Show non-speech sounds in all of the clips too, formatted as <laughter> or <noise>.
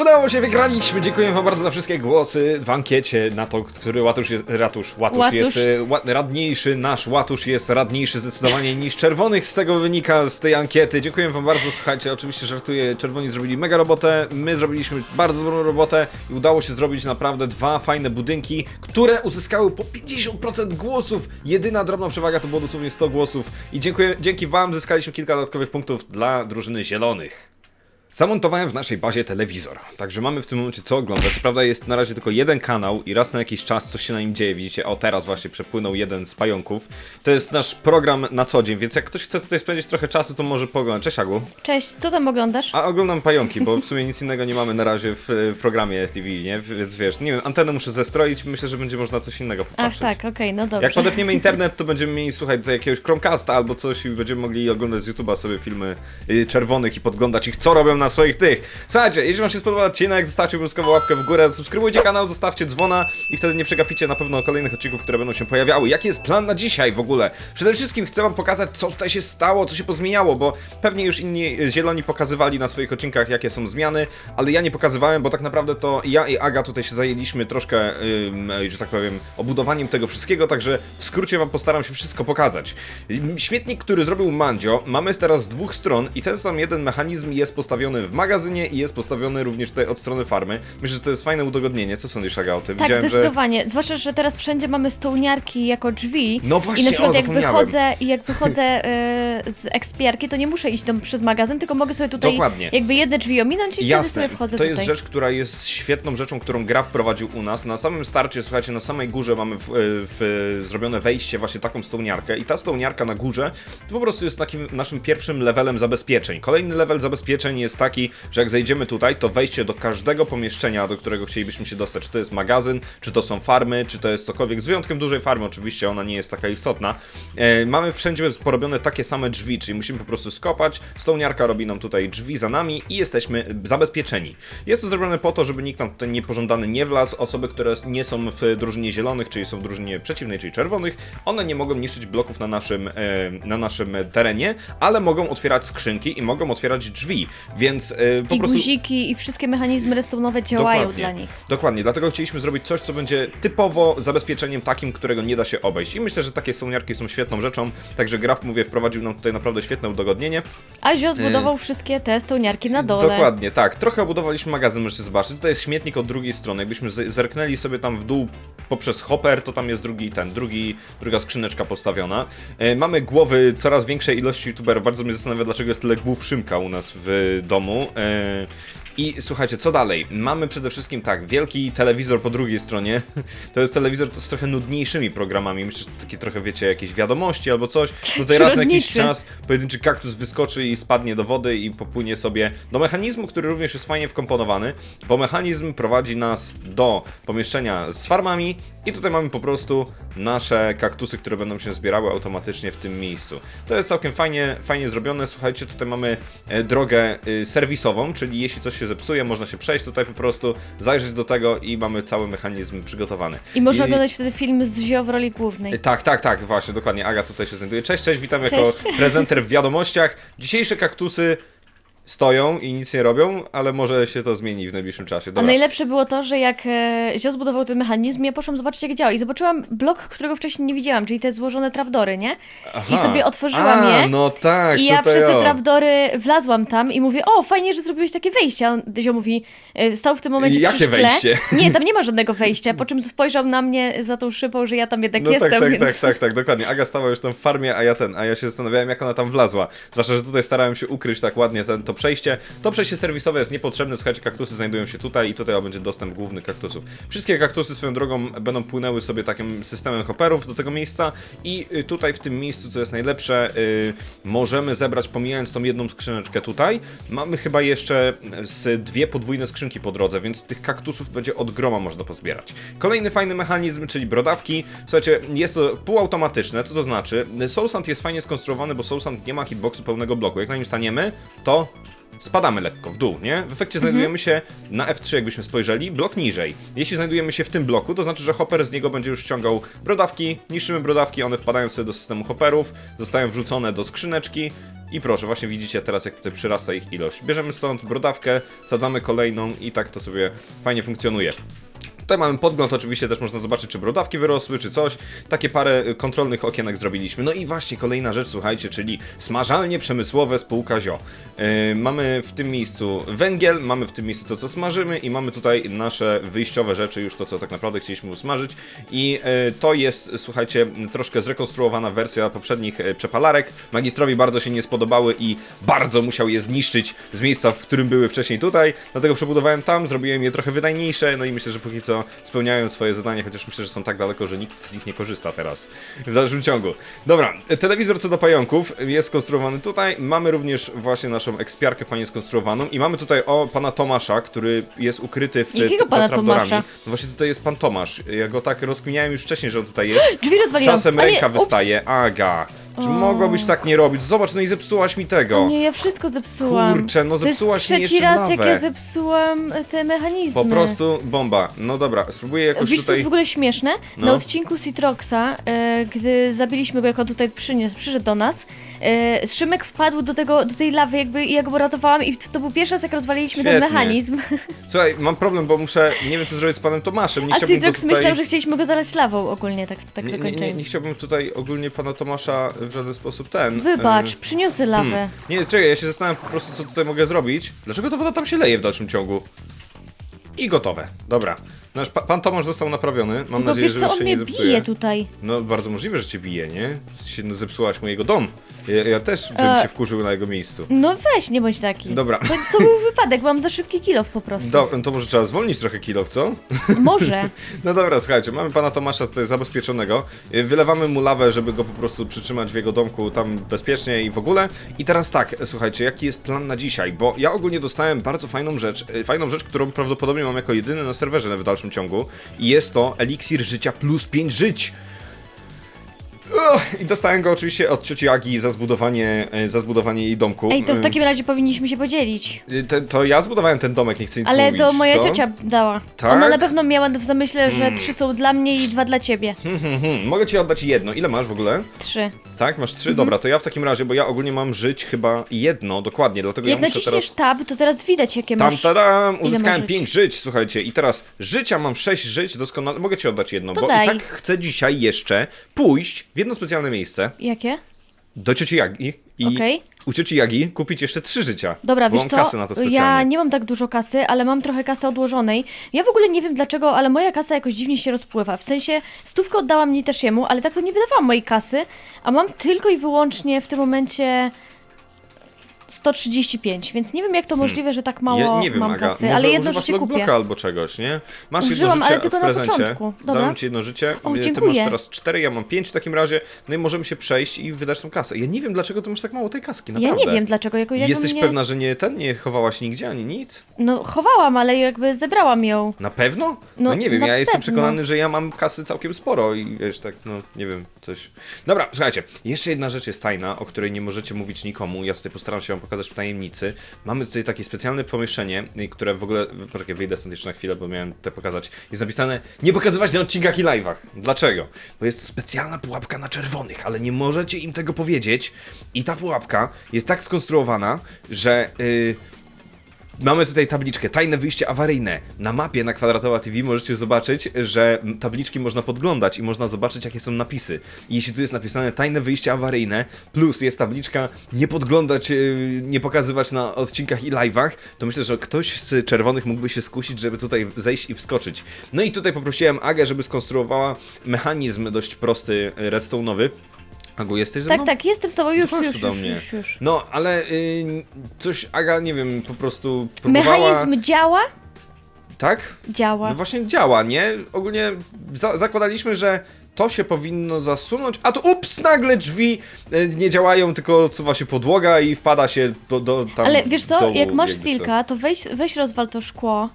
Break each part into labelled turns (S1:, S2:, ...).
S1: Udało się, wygraliśmy! Dziękuję wam bardzo za wszystkie głosy w ankiecie na to, który łatusz jest, ratusz, łatusz,
S2: Łatusz.
S1: jest e, ła, radniejszy, nasz łatusz jest radniejszy zdecydowanie niż czerwonych, z tego wynika z tej ankiety. Dziękuję wam bardzo, słuchajcie, oczywiście żartuję, czerwoni zrobili mega robotę, my zrobiliśmy bardzo dobrą robotę i udało się zrobić naprawdę dwa fajne budynki, które uzyskały po 50% głosów. Jedyna drobna przewaga to było dosłownie 100 głosów i dziękuję, dzięki wam zyskaliśmy kilka dodatkowych punktów dla drużyny zielonych. Zamontowałem w naszej bazie telewizor, także mamy w tym momencie co oglądać. Co prawda jest na razie tylko jeden kanał i raz na jakiś czas coś się na nim dzieje. Widzicie, o teraz właśnie przepłynął jeden z pająków. To jest nasz program na co dzień, więc jak ktoś chce tutaj spędzić trochę czasu, to może pooglądać. Cześć Agu.
S2: Cześć, co tam oglądasz?
S1: A oglądam pająki, bo w sumie nic innego nie mamy na razie w, programie TV, nie? Więc wiesz, nie wiem, antenę muszę zestroić, myślę, że będzie można coś innego
S2: Ach
S1: popatrzeć.
S2: tak, okej, no dobrze.
S1: Jak podepniemy internet, to będziemy mieli słuchać do jakiegoś Chromecasta albo coś i będziemy mogli oglądać z YouTube'a sobie filmy y, czerwonych i podglądać ich, co robią na swoich tych. Słuchajcie, jeśli wam się spodobał odcinek, zostawcie obowязkowo łapkę w górę, subskrybujcie kanał, zostawcie dzwona i wtedy nie przegapicie na pewno kolejnych odcinków, które będą się pojawiały. Jaki jest plan na dzisiaj w ogóle? Przede wszystkim chcę wam pokazać, co tutaj się stało, co się pozmieniało, bo pewnie już inni zieloni pokazywali na swoich odcinkach, jakie są zmiany, ale ja nie pokazywałem, bo tak naprawdę to ja i Aga tutaj się zajęliśmy troszkę, ym, że tak powiem, obudowaniem tego wszystkiego, także w skrócie wam postaram się wszystko pokazać. Śmietnik, który zrobił Mandzio, mamy teraz z dwóch stron i ten sam jeden mechanizm jest postawiony w magazynie i jest postawiony również tutaj od strony farmy. Myślę, że to jest fajne udogodnienie. Co sądzisz, Aga, o tym?
S2: Tak,
S1: Widziałem, że...
S2: zdecydowanie. Zwłaszcza, że teraz wszędzie mamy stołniarki jako drzwi.
S1: No właśnie,
S2: I na przykład
S1: o,
S2: jak wychodzę jak wychodzę e, z ekspiarki, to nie muszę iść do, przez magazyn, tylko mogę sobie tutaj
S1: Dokładnie.
S2: jakby jedne drzwi ominąć i wtedy
S1: Jasne,
S2: sobie wchodzę
S1: to
S2: tutaj.
S1: jest rzecz, która jest świetną rzeczą, którą gra wprowadził u nas. Na samym starcie, słuchajcie, na samej górze mamy w, w, zrobione wejście, właśnie taką stołniarkę i ta stołniarka na górze to po prostu jest takim naszym pierwszym levelem zabezpieczeń. Kolejny level zabezpieczeń jest taki, że jak zejdziemy tutaj, to wejście do każdego pomieszczenia, do którego chcielibyśmy się dostać, czy to jest magazyn, czy to są farmy, czy to jest cokolwiek, z wyjątkiem dużej farmy oczywiście, ona nie jest taka istotna. E, mamy wszędzie porobione takie same drzwi, czyli musimy po prostu skopać, stołniarka robi nam tutaj drzwi za nami i jesteśmy zabezpieczeni. Jest to zrobione po to, żeby nikt nam tutaj niepożądany nie wlazł, osoby, które nie są w drużynie zielonych, czyli są w drużynie przeciwnej, czyli czerwonych, one nie mogą niszczyć bloków na naszym, e, na naszym terenie, ale mogą otwierać skrzynki i mogą otwierać drzwi, więc e, po
S2: I
S1: prostu...
S2: guziki i wszystkie mechanizmy redstone'owe działają dla nich.
S1: Dokładnie, dlatego chcieliśmy zrobić coś, co będzie typowo zabezpieczeniem takim, którego nie da się obejść. I myślę, że takie stołniarki są świetną rzeczą, także Graf, mówię, wprowadził nam tutaj naprawdę świetne udogodnienie.
S2: A Zio zbudował wszystkie te stołniarki na dole.
S1: Dokładnie, tak. Trochę obudowaliśmy magazyn, możecie zobaczyć. Tutaj jest śmietnik od drugiej strony. Jakbyśmy z- zerknęli sobie tam w dół poprzez hopper, to tam jest drugi ten, drugi, druga skrzyneczka postawiona. E, mamy głowy coraz większej ilości youtuberów. Bardzo mnie zastanawia, dlaczego jest tyle głów Szymka u nas w domu. E, i słuchajcie, co dalej? Mamy przede wszystkim tak, wielki telewizor po drugiej stronie. <laughs> To jest telewizor z trochę nudniejszymi programami. Myślę, że to takie trochę, wiecie, jakieś wiadomości albo coś. Tutaj raz na jakiś czas pojedynczy kaktus wyskoczy i spadnie do wody i popłynie sobie do mechanizmu, który również jest fajnie wkomponowany, bo mechanizm prowadzi nas do pomieszczenia z farmami i tutaj mamy po prostu nasze kaktusy, które będą się zbierały automatycznie w tym miejscu. To jest całkiem fajnie, fajnie zrobione. Słuchajcie, tutaj mamy e, drogę y, serwisową, czyli jeśli coś się zepsuje, można się przejść tutaj po prostu, zajrzeć do tego i mamy cały mechanizm przygotowany.
S2: I można oglądać wtedy film z Zio w roli głównej.
S1: E, Tak, tak, tak, właśnie, dokładnie. Aga tutaj się znajduje. Cześć, cześć, witam jako
S2: Cześć.
S1: prezenter w wiadomościach. Dzisiejsze kaktusy stoją i nic nie robią, ale może się to zmieni w najbliższym czasie.
S2: A
S1: Dobra.
S2: najlepsze było to, że jak e, Zio zbudował ten mechanizm, ja poszłam zobaczyć jak działa i zobaczyłam blok, którego wcześniej nie widziałam, czyli te złożone trapdory, nie?
S1: Aha.
S2: I sobie otworzyłam
S1: A,
S2: je.
S1: no tak,
S2: I ja przez te trapdory wlazłam tam i mówię, o fajnie, że zrobiłeś takie wejście. A on, Zio mówi, e, stał w tym momencie
S1: Jakie
S2: przy szkle.
S1: wejście? <laughs>
S2: Nie, tam nie ma żadnego wejścia, po czym spojrzał na mnie za tą szybą, że ja tam jednak
S1: No tak,
S2: jestem,
S1: tak,
S2: więc...
S1: tak, tak, tak, dokładnie. Aga stała już tam w farmie, a ja ten, a ja się zastanawiałem, jak ona tam wlazła. Zwłaszcza, że tutaj starałem się ukryć tak ładnie ten, to przejście. To przejście serwisowe jest niepotrzebne, słuchajcie, kaktusy znajdują się tutaj i tutaj będzie dostęp główny kaktusów. Wszystkie kaktusy swoją drogą będą płynęły sobie takim systemem hopperów do tego miejsca i y, tutaj w tym miejscu, co jest najlepsze, y, możemy zebrać, pomijając tą jedną skrzyneczkę tutaj, mamy chyba jeszcze z dwie podwójne skrzynki po drodze, więc tych kaktusów będzie od groma można pozbierać. Kolejny fajny mechanizm, czyli brodawki. Słuchajcie, jest to półautomatyczne, co to znaczy? Soulsand jest fajnie skonstruowany, bo Soulsand nie ma hitboxu pełnego bloku. Jak na nim staniemy, to spadamy lekko w dół, nie? W efekcie znajdujemy się na F3, jakbyśmy spojrzeli, blok niżej. Jeśli znajdujemy się w tym bloku, to znaczy, że hopper z niego będzie już ściągał brodawki, niszczymy brodawki, one wpadają sobie do systemu hopperów, zostają wrzucone do skrzyneczki I proszę, właśnie widzicie teraz, jak tutaj przyrasta ich ilość. Bierzemy stąd brodawkę, sadzamy kolejną i tak to sobie fajnie funkcjonuje. Tutaj mamy podgląd, oczywiście też można zobaczyć, czy brodawki wyrosły, czy coś. Takie parę y, kontrolnych okienek zrobiliśmy. No i właśnie kolejna rzecz, słuchajcie, czyli smażalnie przemysłowe spółka ZIO. Yy, mamy w tym miejscu węgiel, mamy w tym miejscu to, co smażymy i mamy tutaj nasze wyjściowe rzeczy, już to, co tak naprawdę chcieliśmy usmażyć. I yy, to jest, słuchajcie, troszkę zrekonstruowana wersja poprzednich yy, przepalarek. Magistrowi bardzo się nie spodobały i bardzo musiał je zniszczyć z miejsca, w którym były wcześniej tutaj. Dlatego przebudowałem tam, zrobiłem je trochę wydajniejsze, no i myślę, że póki co spełniają swoje zadanie, chociaż myślę, że są tak daleko, że nikt z nich nie korzysta teraz w dalszym ciągu. Dobra, telewizor co do pająków jest skonstruowany tutaj. Mamy również właśnie naszą ekspiarkę fajnie skonstruowaną i mamy tutaj o pana Tomasza, który jest ukryty w
S2: Jakiego pana. Tomasza?
S1: No właśnie tutaj jest pan Tomasz. Ja go tak rozkminiałem już wcześniej, że on tutaj jest.
S2: Drzwi rozwaliłam.
S1: Czasem ręka
S2: ups.
S1: wystaje. Aga. Czy mogłabyś tak nie robić? Zobacz, no i zepsułaś mi tego.
S2: Nie, ja wszystko zepsułam.
S1: Kurczę, no
S2: to jest
S1: zepsułaś mi
S2: trzeci
S1: jeszcze
S2: raz, jak
S1: lawę.
S2: ja zepsułam e, te mechanizmy.
S1: Po prostu bomba. No dobra, spróbuję jakoś
S2: Wiesz, co
S1: tutaj...
S2: jest w ogóle śmieszne?
S1: No.
S2: Na odcinku Citroxa, e, gdy zabiliśmy go, jak on tutaj przyniósł, przyszedł do nas, e, Szymek wpadł do, tego, do tej lawy jakby i ja go uratowałam i to był pierwszy raz, jak rozwaliliśmy ten
S1: Świetnie.
S2: mechanizm. <laughs>
S1: Słuchaj, mam problem, bo muszę... Nie wiem, co zrobić z panem Tomaszem. Nie
S2: A
S1: chciałbym go tutaj...
S2: myślał, że chcieliśmy go zalać lawą ogólnie, tak, tak
S1: Nie, nie, nie,
S2: dokończając.
S1: nie chciałbym tutaj ogólnie pana Tomasza w żaden sposób ten...
S2: Wybacz,
S1: e,
S2: przyniosę lawę.
S1: Hmm. Nie, czekaj, ja się zastanawiam po prostu, co tutaj mogę zrobić. Dlaczego ta woda tam się leje w dalszym ciągu? I gotowe. Dobra. Nasz pa pan Tomasz został naprawiony. Mam
S2: Tylko
S1: nadzieję,
S2: wiesz
S1: że
S2: co,
S1: już
S2: on
S1: się
S2: mnie
S1: nie zepsuje.
S2: bije tutaj.
S1: No, bardzo możliwe, że cię bije, nie? Się, no, zepsułaś mojego dom. Ja, ja też bym
S2: E.
S1: się wkurzył na jego miejscu.
S2: No weź, nie bądź taki.
S1: Dobra.
S2: To, to był wypadek, mam za szybki kilof po prostu.
S1: Do, to może trzeba zwolnić trochę kilo, co?
S2: Może. <laughs>
S1: No dobra, słuchajcie, mamy pana Tomasza tutaj zabezpieczonego. Y, Wylewamy mu lawę, żeby go po prostu przytrzymać w jego domku tam bezpiecznie i w ogóle. I teraz tak, słuchajcie, jaki jest plan na dzisiaj? Bo ja ogólnie dostałem bardzo fajną rzecz, y, fajną rzecz, którą prawdopodobnie mam jako jedyny na serwerze w dalszym ciągu. I jest to eliksir życia plus 5 żyć. Uch, I dostałem go oczywiście od cioci Agi za zbudowanie, y, za zbudowanie jej domku.
S2: Ej, to w
S1: Y,
S2: takim razie powinniśmy się podzielić.
S1: te- to ja zbudowałem ten domek, nie chcę nic
S2: Ale
S1: mówić.
S2: to moja
S1: co?
S2: ciocia dała.
S1: Tak?
S2: Ona na pewno miała w zamyśle, że trzy są dla mnie i dwa dla ciebie.
S1: Hmm, hmm, hmm. Mogę ci oddać jedno. Ile masz w ogóle?
S2: Trzy.
S1: Tak, masz trzy?
S2: Mhm.
S1: Dobra, to ja w takim razie, bo ja ogólnie mam żyć chyba jedno, dokładnie, dlatego
S2: Jak
S1: ja muszę
S2: naciśniesz
S1: teraz...
S2: tab, to teraz widać jakie
S1: Tam,
S2: masz.
S1: tadam! Uzyskałem
S2: masz
S1: 5 żyć, słuchajcie, i teraz życia mam 6 żyć, doskonale. Mogę ci oddać jedno,
S2: To
S1: bo
S2: daj.
S1: i tak chcę dzisiaj jeszcze pójść w jedno specjalne miejsce
S2: Jakie?
S1: Do cioci Jagi i
S2: Okej.
S1: u cioci Jagi kupić jeszcze trzy życia.
S2: Dobra,
S1: bo
S2: wiesz
S1: mam
S2: co?
S1: kasę na to specjalnie.
S2: ja nie mam tak dużo kasy, ale mam trochę kasy odłożonej. Ja w ogóle nie wiem dlaczego, ale moja kasa jakoś dziwnie się rozpływa. W sensie stówkę oddałam mnie też jemu, ale tak to nie wydawałam mojej kasy, a mam tylko i wyłącznie w tym momencie 135, więc nie wiem jak to możliwe, że tak mało
S1: Hmm. ja nie wiem,
S2: mam
S1: Aga,
S2: kasy,
S1: może
S2: ale jedno
S1: używasz
S2: życie kupię.
S1: logbloka albo czegoś, nie? Masz
S2: Użyłam,
S1: jedno życie
S2: ale tylko
S1: w
S2: na
S1: prezencie.
S2: początku. Dobra.
S1: Dałem ci jedno życie,
S2: O,
S1: ty
S2: dziękuję.
S1: masz teraz cztery, ja mam pięć w takim razie, no i możemy się przejść i wydać tą kasę. Ja nie wiem, dlaczego ty masz tak mało tej kaski,
S2: Ja
S1: naprawdę.
S2: nie wiem dlaczego, jako
S1: Jesteś
S2: mnie...
S1: pewna, że nie ten nie chowałaś nigdzie ani nic?
S2: No chowałam, ale jakby zebrałam ją.
S1: Na pewno? No,
S2: No,
S1: nie wiem,
S2: na
S1: ja jestem
S2: pewno.
S1: przekonany, że ja mam kasy całkiem sporo i wiesz, tak, no nie wiem, coś. Dobra, słuchajcie, jeszcze jedna rzecz jest tajna, o której nie możecie mówić nikomu. Ja tutaj postaram się wam pokazać w tajemnicy. Mamy tutaj takie specjalne pomieszczenie, y, które w ogóle. Poczekaj, wyjdę stąd jeszcze na chwilę, bo miałem te pokazać. Jest napisane nie pokazywać na odcinkach i live'ach. Dlaczego? Bo jest to specjalna pułapka na czerwonych, ale nie możecie im tego powiedzieć. I ta pułapka jest tak skonstruowana, że. Yy, Mamy tutaj tabliczkę, tajne wyjście awaryjne. Na mapie na Kwadratowa TV możecie zobaczyć, że tabliczki można podglądać i można zobaczyć, jakie są napisy. I jeśli tu jest napisane tajne wyjście awaryjne, plus jest tabliczka nie podglądać, yy, nie pokazywać na odcinkach i live'ach, to myślę, że ktoś z czerwonych mógłby się skusić, żeby tutaj zejść i wskoczyć. No i tutaj poprosiłem Agę, żeby skonstruowała mechanizm dość prosty, yy, redstone'owy. Agu, jesteś ze mną?
S2: Tak, tak, jestem z tobą już,
S1: chodź
S2: już,
S1: do
S2: już,
S1: mnie.
S2: już, już.
S1: No, ale yy, coś Aga, nie wiem, po prostu próbowała...
S2: Mechanizm działa?
S1: Tak?
S2: Działa.
S1: No właśnie działa, nie? Ogólnie za zakładaliśmy, że to się powinno zasunąć, a tu ups, nagle drzwi e, nie działają, tylko odsuwa się podłoga i wpada się do, do tam
S2: Ale wiesz co,
S1: dołu,
S2: jak masz
S1: jakby co.
S2: silka, to weź, weź rozwal to szkło,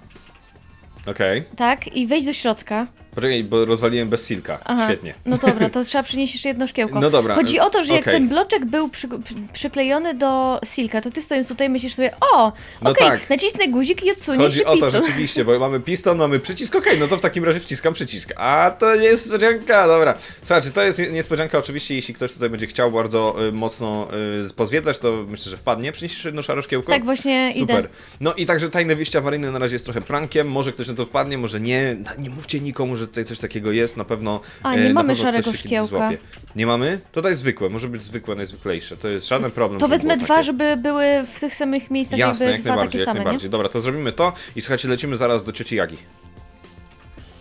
S1: Okej.
S2: tak? I wejdź do środka.
S1: Poczekaj, bo rozwaliłem bez silka.
S2: Aha.
S1: Świetnie.
S2: No dobra, to <laughs> trzeba przynieść jeszcze jedno szkiełko.
S1: No dobra,
S2: Chodzi o to, że jak ten bloczek był przy, przy, przyklejony do silka, to ty stojąc tutaj myślisz sobie, o,
S1: No
S2: okej,
S1: tak.
S2: nacisnę guzik i odsunie
S1: Chodzi
S2: się
S1: o to
S2: piston.
S1: rzeczywiście, bo <laughs> mamy piston, mamy przycisk, okej, no to w takim razie wciskam przycisk. A to niespodzianka, dobra. Słuchajcie, to jest niespodzianka oczywiście, jeśli ktoś tutaj będzie chciał bardzo y, mocno y, pozwiedzać, to myślę, że wpadnie. Przyniesiesz jedno szare szkiełko?
S2: Tak właśnie
S1: Super.
S2: idę.
S1: No i także tajne wyjście awaryjne na razie jest trochę prankiem, może ktoś na to wpadnie, może nie. Nie mówcie nikomu, że tutaj coś takiego jest, na pewno
S2: A,
S1: e,
S2: nie
S1: na
S2: mamy szarego szkiełka.
S1: Nie mamy? To daj zwykłe, może być zwykłe, najzwyklejsze. To jest żaden problem.
S2: To wezmę dwa,
S1: takie.
S2: żeby były w tych samych miejscach
S1: Jasne, jak najbardziej, jak
S2: same, nie?
S1: najbardziej. Dobra, to zrobimy to i słuchajcie, lecimy zaraz do cioci Jagi.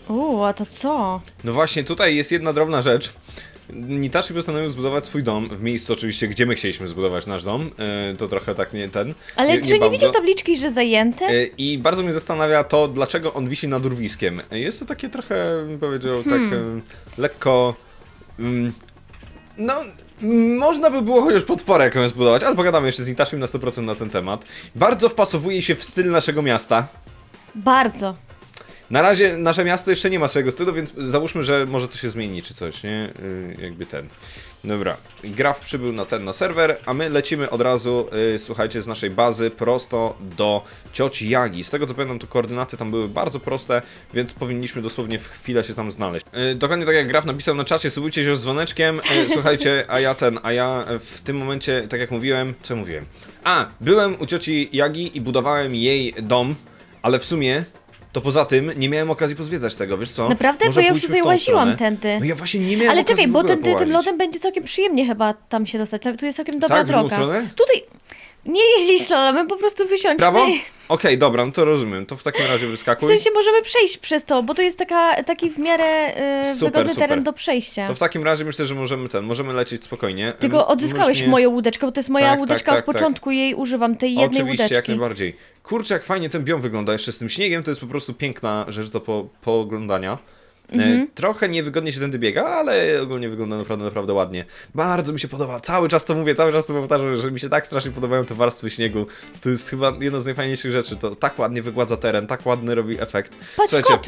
S2: Uuu, a to co?
S1: No właśnie, tutaj jest jedna drobna rzecz. Nitashi postanowił zbudować swój dom, w miejscu oczywiście, gdzie my chcieliśmy zbudować nasz dom. Yy, to trochę tak nie ten.
S2: Ale
S1: nie,
S2: czy nie
S1: bardzo.
S2: widział tabliczki, że zajęte?
S1: Yy, I bardzo mnie zastanawia to, dlaczego on wisi nad urwiskiem. Jest to takie trochę, bym powiedział,
S2: Hmm.
S1: tak yy, lekko... mm, no, można by było chociaż podporę jakąś zbudować, ale pogadamy jeszcze z Nitashim na 100% na ten temat. Bardzo wpasowuje się w styl naszego miasta.
S2: Bardzo.
S1: Na razie nasze miasto jeszcze nie ma swojego stylu, więc załóżmy, że może to się zmieni czy coś, nie? Yy, jakby ten. Dobra, Graf przybył na ten na serwer, a my lecimy od razu, yy, słuchajcie, z naszej bazy prosto do cioci Jagi. Z tego co pamiętam, to koordynaty tam były bardzo proste, więc powinniśmy dosłownie w chwilę się tam znaleźć. Yy, dokładnie tak jak Graf napisał na czacie, subujcie się z dzwoneczkiem. Yy, <laughs> słuchajcie, a ja ten, a ja w tym momencie, tak jak mówiłem, co mówiłem? A, byłem u cioci Jagi i budowałem jej dom, ale w sumie to poza tym nie miałem okazji pozwiedzać tego, wiesz co?
S2: Naprawdę?
S1: Może
S2: Bo ja już tutaj łaziłam tędy.
S1: No ja właśnie nie miałem
S2: Ale czekaj, bo ten, tym lodem będzie całkiem przyjemnie chyba tam się dostać. Tu jest całkiem dobra
S1: Tak, w drugą
S2: droga.
S1: stronę?
S2: Tutaj nie jeździć slalomem, po prostu wysiądźmy.
S1: Prawo? <laughs> Okej, dobra, no to rozumiem. To w takim razie
S2: W
S1: wyskakuj.
S2: sensie możemy przejść przez to, bo to jest taka, taki w miarę y,
S1: Super,
S2: wygodny
S1: super.
S2: teren do przejścia.
S1: To w takim razie myślę, że możemy ten, możemy lecieć spokojnie.
S2: Tylko odzyskałeś
S1: możesz mnie-
S2: moją łódeczkę, bo to jest moja
S1: Tak, tak,
S2: łódeczka
S1: tak,
S2: od
S1: tak.
S2: początku, jej używam, tej jednej
S1: Oczywiście, jak
S2: łódeczki.
S1: najbardziej. Kurczę, jak fajnie ten biom wygląda jeszcze z tym śniegiem, to jest po prostu piękna rzecz do po, pooglądania. E,
S2: Mhm.
S1: Trochę niewygodnie się tędy biega, ale ogólnie wygląda naprawdę, naprawdę ładnie. Bardzo mi się podoba, cały czas to mówię, cały czas to powtarzam, że mi się tak strasznie podobają te warstwy śniegu. To jest chyba jedna z najfajniejszych rzeczy, to tak ładnie wygładza teren, tak ładny robi efekt.
S2: Patrz, kot!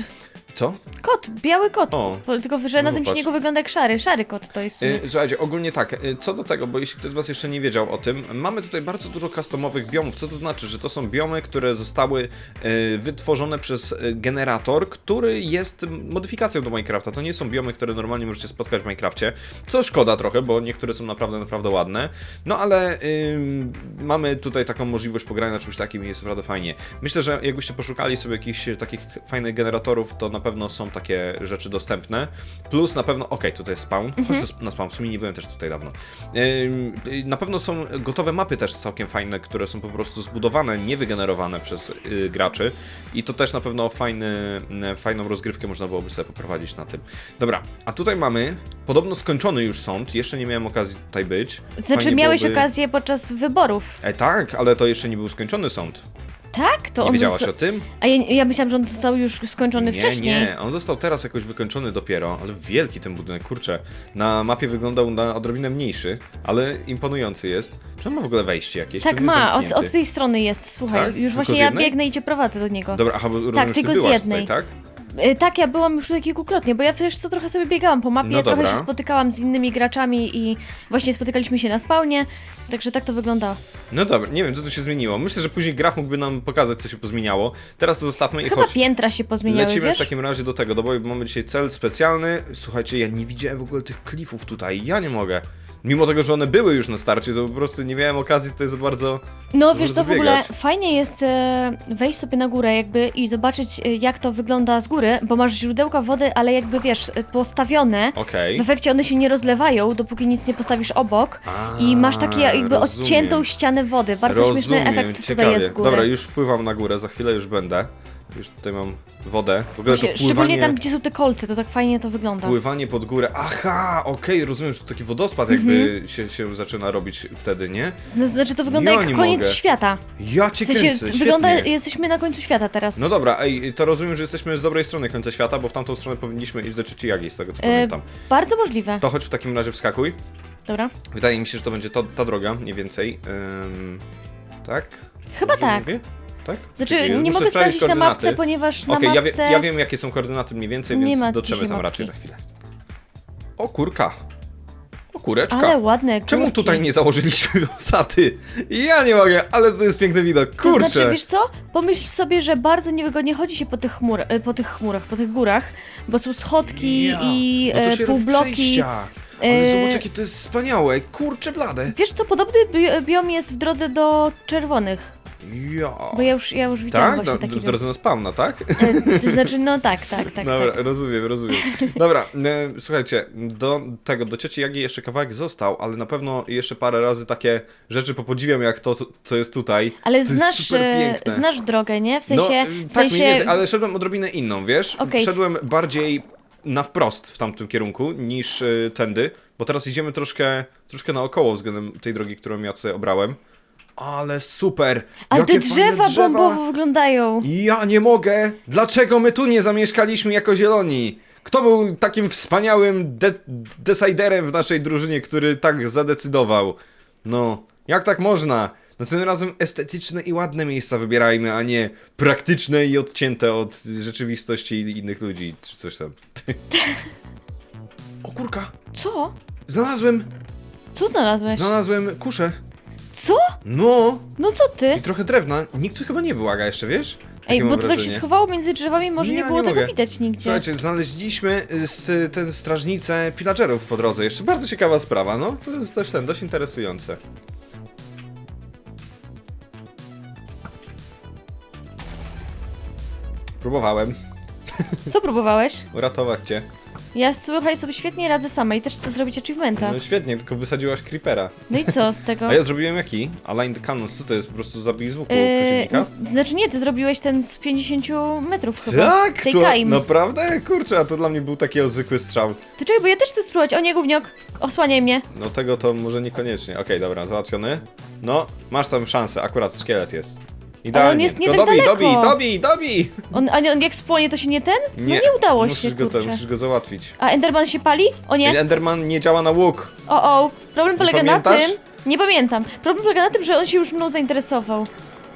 S1: Co?
S2: Kot, biały kot.
S1: O.
S2: Tylko, że na
S1: No
S2: tym
S1: popatrz.
S2: śniegu wygląda jak szary. Szary kot to jest.
S1: Y, Słuchajcie, ogólnie tak, y, co do tego, bo jeśli ktoś z Was jeszcze nie wiedział o tym, mamy tutaj bardzo dużo customowych biomów. Co to znaczy? Że to są biomy, które zostały y, wytworzone przez y, generator, który jest modyfikacją do Minecrafta. To nie są biomy, które normalnie możecie spotkać w Minecrafcie, co szkoda trochę, bo niektóre są naprawdę, naprawdę ładne. No ale ym, mamy tutaj taką możliwość pogrania na czymś takim i jest naprawdę fajnie. Myślę, że jakbyście poszukali sobie jakichś takich fajnych generatorów, to na pewno są takie rzeczy dostępne. Plus na pewno, okej, tutaj jest spawn. Chodź do sp- na spawn, w sumie nie byłem też tutaj dawno. Y, na pewno są gotowe mapy też całkiem fajne, które są po prostu zbudowane, nie wygenerowane przez y, graczy. I to też na pewno fajny, y, fajną rozgrywkę można byłoby sobie poprowadzić na tym. Dobra, a tutaj mamy podobno skończony już sąd. Jeszcze nie miałem okazji tutaj być.
S2: Znaczy,
S1: Fajnie
S2: miałeś
S1: byłoby-
S2: okazję podczas wyborów.
S1: E, tak, ale to jeszcze nie był skończony sąd.
S2: Tak? To
S1: Nie
S2: on
S1: wiedziałaś
S2: zosta-
S1: o tym?
S2: A ja, ja myślałam, że on został już skończony
S1: nie,
S2: wcześniej.
S1: nie, on został teraz jakoś wykończony dopiero, ale wielki ten budynek, kurczę. Na mapie wyglądał na odrobinę mniejszy, ale imponujący jest. Czy on ma w ogóle wejście jakieś?
S2: Tak
S1: Czy on jest
S2: ma, od,
S1: zamknięty?
S2: od tej strony jest, słuchaj.
S1: Tak?
S2: Już
S1: Tylko
S2: właśnie
S1: z
S2: ja
S1: jednej?
S2: biegnę i cię prowadzę do niego.
S1: Dobra, aha, bo rozumiem, że
S2: tylko
S1: ty
S2: z
S1: byłaś
S2: jednej.
S1: tutaj, tak?
S2: Y, Tak, ja byłam już tutaj kilkukrotnie, bo ja wiesz co, trochę sobie biegałam po mapie,
S1: No
S2: trochę
S1: dobra.
S2: się spotykałam z innymi graczami i właśnie spotykaliśmy się na spawnie, także tak to wygląda.
S1: No dobra, nie wiem, co tu się zmieniło. Myślę, że później graf mógłby nam pokazać, co się pozmieniało. Teraz to zostawmy i
S2: Chyba
S1: chodź.
S2: piętra się pozmieniały,
S1: Lecimy
S2: wiesz?
S1: w takim razie do tego, do boju, bo mamy dzisiaj cel specjalny. Słuchajcie, ja nie widziałem w ogóle tych klifów tutaj, ja nie mogę. Mimo tego, że one były już na starcie, to po prostu nie miałem okazji tutaj za bardzo...
S2: No
S1: za
S2: wiesz
S1: bardzo
S2: co, w ogóle
S1: biegać.
S2: fajnie jest e, wejść sobie na górę jakby i zobaczyć e, jak to wygląda z góry, bo masz źródełka wody, ale jakby wiesz, e, postawione.
S1: Okej.
S2: W efekcie one się nie rozlewają, dopóki nic nie postawisz obok. I masz takie jakby
S1: rozumiem.
S2: odciętą ścianę wody. Bardzo śmieszny efekt tutaj jest z góry.
S1: Dobra, już wpływam na górę, za chwilę już będę. Już tutaj mam wodę. W ogóle to
S2: Właśnie,
S1: pływanie,
S2: Szczególnie tam, gdzie są te kolce, to tak fajnie to wygląda.
S1: pływanie pod górę. Aha, okej, rozumiem, że to taki wodospad jakby
S2: Mhm.
S1: się, się zaczyna robić wtedy, nie?
S2: No, znaczy to wygląda
S1: Ja
S2: jak
S1: nie
S2: koniec
S1: mogę.
S2: świata.
S1: Ja cię
S2: W sensie
S1: kręcę,
S2: wygląda,
S1: świetnie.
S2: jesteśmy na końcu świata teraz.
S1: No dobra, ej, to rozumiem, że jesteśmy z dobrej strony końca świata, bo w tamtą stronę powinniśmy iść do Trzeciej Jagi, z tego co
S2: E,
S1: pamiętam.
S2: Bardzo możliwe.
S1: To chodź w takim razie wskakuj.
S2: Dobra.
S1: Wydaje mi się, że to będzie to, ta droga, mniej więcej. Ym, tak?
S2: Chyba
S1: Dobrze
S2: tak.
S1: mówię? Tak?
S2: Znaczy, nie
S1: muszę
S2: mogę
S1: sprawdzić
S2: na mapce, ponieważ na
S1: Okej, ja, wie,
S2: mapce...
S1: ja wiem jakie są koordynaty mniej więcej,
S2: Nie
S1: więc
S2: ma
S1: dotrzemy
S2: się
S1: tam
S2: mapki.
S1: raczej za chwilę. O kurka. O kureczka.
S2: Ale ładne
S1: Czemu
S2: kurki.
S1: tutaj nie założyliśmy <laughs> osady? Ja nie mogę, ale to jest piękny widok.
S2: To
S1: Kurczę.
S2: znaczy, wiesz co? Pomyśl sobie, że bardzo niewygodnie chodzi się po tych, chmur, e, po tych chmurach, po tych górach, bo są schodki
S1: Ja.
S2: i
S1: no to
S2: e,
S1: się robi
S2: półbloki.
S1: przejścia. Ale
S2: e,
S1: zobacz jakie to jest wspaniałe. Kurczę blade.
S2: Wiesz co, podobny bi- biom jest w drodze do czerwonych,
S1: Ja.
S2: bo ja już, ja już widziałam
S1: Tak?
S2: właśnie
S1: Do,
S2: taki
S1: w drodze na spawna, tak?
S2: E, to znaczy, no tak, tak, tak.
S1: Dobra,
S2: tak.
S1: rozumiem, rozumiem. Dobra, e, słuchajcie, do tego, do cioci Jagi jeszcze kawałek został, ale na pewno jeszcze parę razy takie rzeczy popodziwiam, jak to, co- co jest tutaj.
S2: Ale znasz,
S1: jest super
S2: e,
S1: piękne.
S2: znasz drogę, nie? W
S1: no,
S2: sensie,
S1: e,
S2: w
S1: tak,
S2: sensie
S1: więcej, ale szedłem odrobinę inną, wiesz?
S2: Okej.
S1: Szedłem bardziej na wprost w tamtym kierunku niż e, tędy, bo teraz idziemy troszkę, troszkę naokoło względem tej drogi, którą ja tutaj obrałem. Ale super!
S2: Ale te
S1: Jakie fajne
S2: drzewa bombowo wyglądają.
S1: Ja nie mogę! Dlaczego my tu nie zamieszkaliśmy jako zieloni? Kto był takim wspaniałym de deciderem w naszej drużynie, który tak zadecydował? No, jak tak można? Następnym razem estetyczne i ładne miejsca wybierajmy, a nie praktyczne i odcięte od rzeczywistości i innych ludzi, czy coś tam. <laughs> o kurka!
S2: Co?
S1: Znalazłem!
S2: Co znalazłeś?
S1: Znalazłem kuszę.
S2: Co?
S1: No!
S2: No co ty?
S1: I trochę drewna. Nikt tu chyba nie był, Aga, jeszcze wiesz?
S2: Ej,
S1: Takie
S2: bo
S1: mam
S2: to tak się
S1: wrażenie.
S2: schowało między drzewami, może nie,
S1: Ja
S2: było
S1: nie
S2: tego
S1: mogę.
S2: widać nigdzie.
S1: Słuchajcie, znaleźliśmy y, s- ten strażnicę pillagerów po drodze. Jeszcze bardzo ciekawa sprawa, no. To jest dość, ten, dość interesujące. Próbowałem
S2: Co próbowałeś? <laughs>
S1: uratować cię.
S2: Ja słuchaj sobie świetnie radzę sama i też chcę zrobić achievementa.
S1: No świetnie, tylko wysadziłaś creepera.
S2: No i co z tego? <laughs>
S1: A ja zrobiłem jaki? Aligned Cannons, co to jest? Po prostu zabij z łuku
S2: Eee,
S1: przeciwnika?
S2: znaczy nie, ty zrobiłeś ten z 50 metrów chyba.
S1: Tak,
S2: Tej
S1: to naprawdę? Kurczę, a to dla mnie był taki o zwykły strzał.
S2: Ty czekaj, bo ja też chcę spróbować. O nie, gówniok. Osłaniaj mnie.
S1: No tego to może niekoniecznie. Okej, dobra, załatwiony. No, masz tam szansę, akurat szkielet jest. Idealnie.
S2: jest nie
S1: Tylko
S2: tak
S1: dobij,
S2: daleko.
S1: dobij, dobij!
S2: On, a nie- on jak spłonie, to się nie ten?
S1: Nie,
S2: No nie udało
S1: musisz
S2: się,
S1: go, ten,
S2: kurczę.
S1: musisz go załatwić.
S2: A Enderman się pali? O nie.
S1: Enderman nie działa na łuk.
S2: O, o. Problem polega na
S1: pamiętasz?
S2: tym... Nie pamiętam. Problem polega na tym, że on się już mną zainteresował.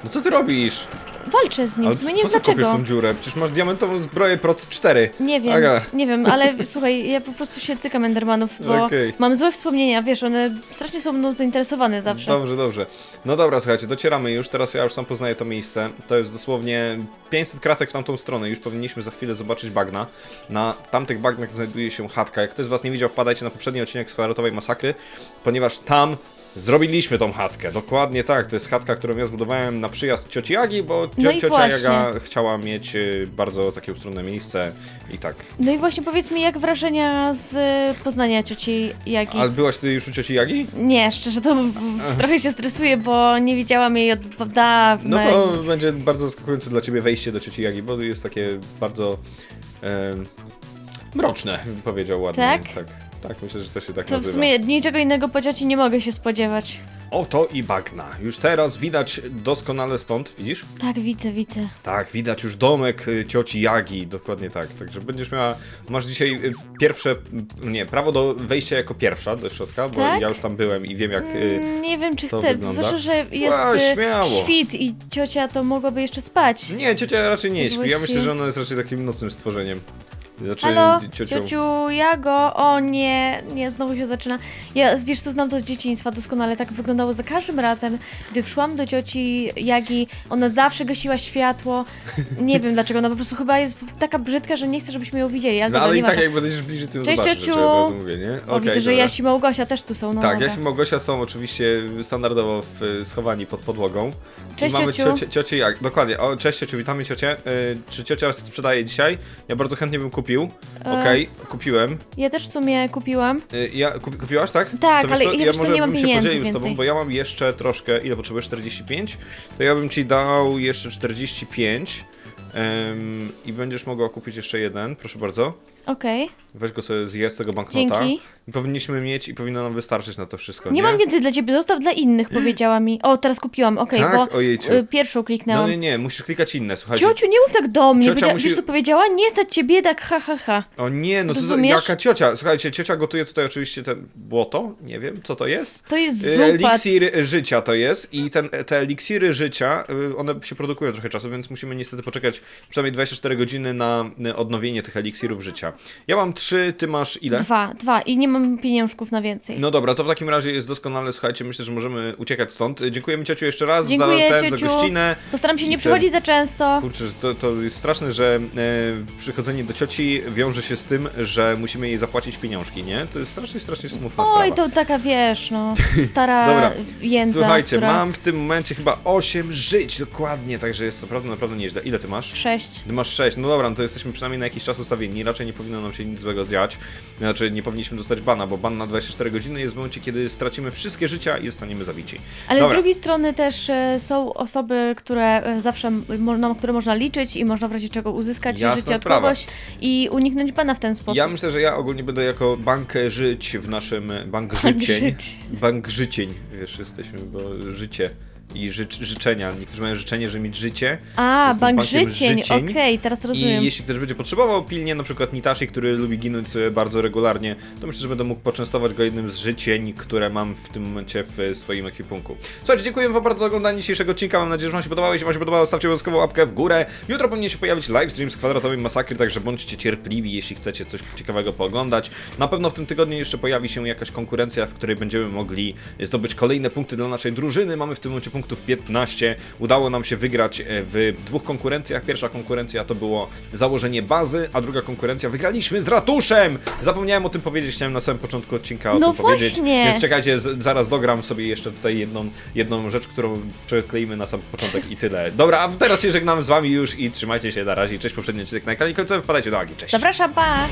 S1: No co ty robisz?
S2: Walczę z nim, w sumie
S1: po
S2: nie wiem
S1: co kopiesz
S2: dlaczego.
S1: tą dziurę? Przecież masz diamentową zbroję prot 4.
S2: Nie wiem,
S1: Aga.
S2: nie wiem, ale <laughs> słuchaj, ja po prostu się cykam Endermanów, bo
S1: Okej.
S2: mam złe wspomnienia, wiesz, one strasznie są mną zainteresowane zawsze.
S1: Dobrze, dobrze. No dobra, słuchajcie, docieramy już, teraz ja już sam poznaję to miejsce. To jest dosłownie 500 kratek w tamtą stronę, już powinniśmy za chwilę zobaczyć bagna. Na tamtych bagnach znajduje się chatka. Jak ktoś z was nie widział, wpadajcie na poprzedni odcinek z kwadratowej masakry, ponieważ tam zrobiliśmy tą chatkę. Dokładnie tak, to jest chatka, którą ja zbudowałem na przyjazd cioci Jagi, bo cio
S2: No i
S1: ciocia
S2: właśnie.
S1: Jaga chciała mieć y, bardzo takie ustronne miejsce i tak.
S2: No i właśnie powiedz mi, jak wrażenia z poznania cioci Jagi?
S1: Ale byłaś ty już u cioci Jagi?
S2: Nie, szczerze to w- w- trochę się stresuję, bo nie widziałam jej od dawna.
S1: No to będzie bardzo zaskakujące dla ciebie wejście do cioci Jagi, bo jest takie bardzo em, mroczne, bym powiedział ładnie.
S2: Tak?
S1: Tak? Myślę, że to się tak
S2: To w
S1: nazywa.
S2: sumie niczego innego po cioci nie mogę się spodziewać.
S1: Oto i bagna. Już teraz widać doskonale stąd, widzisz?
S2: Tak, widzę, widzę.
S1: Tak, widać już domek y, cioci Jagi, dokładnie tak. Także będziesz miała, masz dzisiaj y, pierwsze, nie, prawo do wejścia jako pierwsza do środka, bo
S2: Tak?
S1: ja już tam byłem i wiem jak... y,
S2: Mm, nie wiem, czy
S1: to
S2: chcę.
S1: wygląda?
S2: Zwłaszcza, że jest
S1: A,
S2: e,
S1: śmiało.
S2: świt i ciocia to mogłaby jeszcze spać.
S1: Nie, ciocia raczej nie śpi. Ja
S2: Właściwie-
S1: myślę, że ona jest raczej takim nocnym stworzeniem. Znaczy,
S2: Halo,
S1: ciocią.
S2: ciociu Jago, o nie, nie, znowu się zaczyna. Ja, wiesz co, znam to z dzieciństwa doskonale, tak wyglądało za każdym razem, gdy szłam do cioci Jagi, ona zawsze gasiła światło, nie wiem dlaczego, ona po prostu chyba jest taka brzydka, że nie chce, żebyśmy ją widzieli, ale,
S1: No
S2: dobra,
S1: ale i tak jak będziesz bliżej, tym
S2: Cześć,
S1: zobaczysz,
S2: ciociu.
S1: od razu mówię, nie?
S2: O, widzę, że
S1: dobra.
S2: Jasi Małgosia też tu są, no
S1: Tak,
S2: dobra.
S1: Jasi i Małgosia są oczywiście standardowo w, schowani pod podłogą.
S2: Cześć,
S1: I mamy
S2: ciociu.
S1: jak, dokładnie, o, cześć ciociu, witamy ciocię. Y, czy ciocia sprzedaje dzisiaj? Ja bardzo chętnie bym kupił.
S2: E.
S1: Okej, kupiłem.
S2: Ja też w sumie kupiłam.
S1: Y, ja, kupi, kupiłaś, tak?
S2: Tak,
S1: to wiesz
S2: ale
S1: co,
S2: ja
S1: może
S2: nie mam
S1: bym się
S2: pieniędzy
S1: podzielił z tobą,
S2: więcej.
S1: bo ja mam jeszcze troszkę, ile potrzebujesz? 45? To ja bym ci dał jeszcze 45. Em, I będziesz mogła kupić jeszcze jeden, proszę bardzo.
S2: Okej.
S1: Weź go sobie zjedz tego banknota.
S2: Dzięki.
S1: Powinniśmy mieć i powinno nam wystarczyć na to wszystko, nie?
S2: Nie mam więcej dla ciebie, zostaw dla innych, powiedziała mi. O, teraz kupiłam, okej,
S1: Tak?
S2: bo
S1: Ojejciu.
S2: y, pierwszą
S1: No
S2: kliknęłam.
S1: nie, nie, musisz klikać inne, słuchajcie.
S2: Ciociu, nie mów tak do mnie.
S1: Ciocia
S2: Powiedziała,
S1: musi-
S2: Wiesz co powiedziała? Nie stać cię biedak, ha, ha, ha.
S1: O nie, no to za,
S2: Rozumiesz?
S1: jaka ciocia? Słuchajcie, ciocia gotuje tutaj oczywiście ten błoto, nie wiem co to jest.
S2: To jest
S1: E,
S2: zupa.
S1: Eliksir życia to jest i ten, te eliksiry życia, y, one się produkują trochę czasu, więc musimy niestety poczekać przynajmniej 24 godziny na y, odnowienie tych eliksirów życia. Ja mam trzy, ty masz ile?
S2: Dwa, dwa i nie mam pieniążków na więcej.
S1: No dobra, to w takim razie jest doskonale, słuchajcie, myślę, że możemy uciekać stąd. Dziękujemy ciociu jeszcze raz
S2: Dziękuję,
S1: za ten, za gościnę.
S2: Postaram się nie przychodzić za często.
S1: Kurczę, to, to jest straszne, że e, przychodzenie do cioci wiąże się z tym, że musimy jej zapłacić pieniążki, nie? To jest strasznie, strasznie smutna
S2: Oj,
S1: sprawa.
S2: to taka wiesz, no, stara <laughs>
S1: Dobra,
S2: jędza,
S1: Słuchajcie,
S2: która...
S1: mam w tym momencie chyba 8 żyć, dokładnie, także jest to naprawdę, naprawdę nieźle. Ile ty masz?
S2: Sześć.
S1: Ty masz 6, no dobra, no to jesteśmy przynajmniej na jakiś czas ustawieni, raczej nie powinno nam się nic złego dziać, znaczy nie powinniśmy dostać bana, bo ban na 24 godziny jest w momencie, kiedy stracimy wszystkie życia i zostaniemy zabici.
S2: Ale
S1: Dobra.
S2: z drugiej strony też e, są osoby, które e, zawsze, na które można liczyć i można w razie czego uzyskać
S1: Jasna
S2: życie od
S1: sprawa.
S2: kogoś i uniknąć bana w ten sposób.
S1: Ja myślę, że ja ogólnie będę jako bank żyć w naszym bank
S2: Bank
S1: życień. Bank życień, wiesz, jesteśmy, bo życie i życz, życzenia. Niektórzy mają życzenie, że mieć życie.
S2: A, bank życień, okej, teraz rozumiem.
S1: I jeśli ktoś będzie potrzebował pilnie, na przykład Nitashi, który lubi ginąć sobie bardzo regularnie, to myślę, że będę mógł poczęstować go jednym z życień, które mam w tym momencie w swoim ekwipunku. Słuchajcie, dziękuję wam bardzo za oglądanie dzisiejszego odcinka. Mam nadzieję, że wam się podobało. Jeśli wam się podobało, stawcie obowiązkowo łapkę w górę. Jutro powinien się pojawić livestream z kwadratowej masakry, także bądźcie cierpliwi, jeśli chcecie coś ciekawego pooglądać. Na pewno w tym tygodniu jeszcze pojawi się jakaś konkurencja, w której będziemy mogli zdobyć kolejne punkty dla naszej drużyny. Mamy w tym momencie punktów 15. Udało nam się wygrać e, w dwóch konkurencjach. Pierwsza konkurencja to było założenie bazy, a druga konkurencja wygraliśmy z ratuszem! Zapomniałem o tym powiedzieć, chciałem na samym początku odcinka o
S2: No
S1: tym powiedzieć.
S2: właśnie.
S1: Więc czekajcie, zaraz dogram sobie jeszcze tutaj jedną, jedną rzecz, którą przekleimy na sam początek i tyle. Dobra, a teraz się żegnam z wami już i trzymajcie się na razie. Cześć, poprzedni odcinek na ekranie końcowy. Wpadajcie do Agi, cześć!
S2: Zapraszam, pa!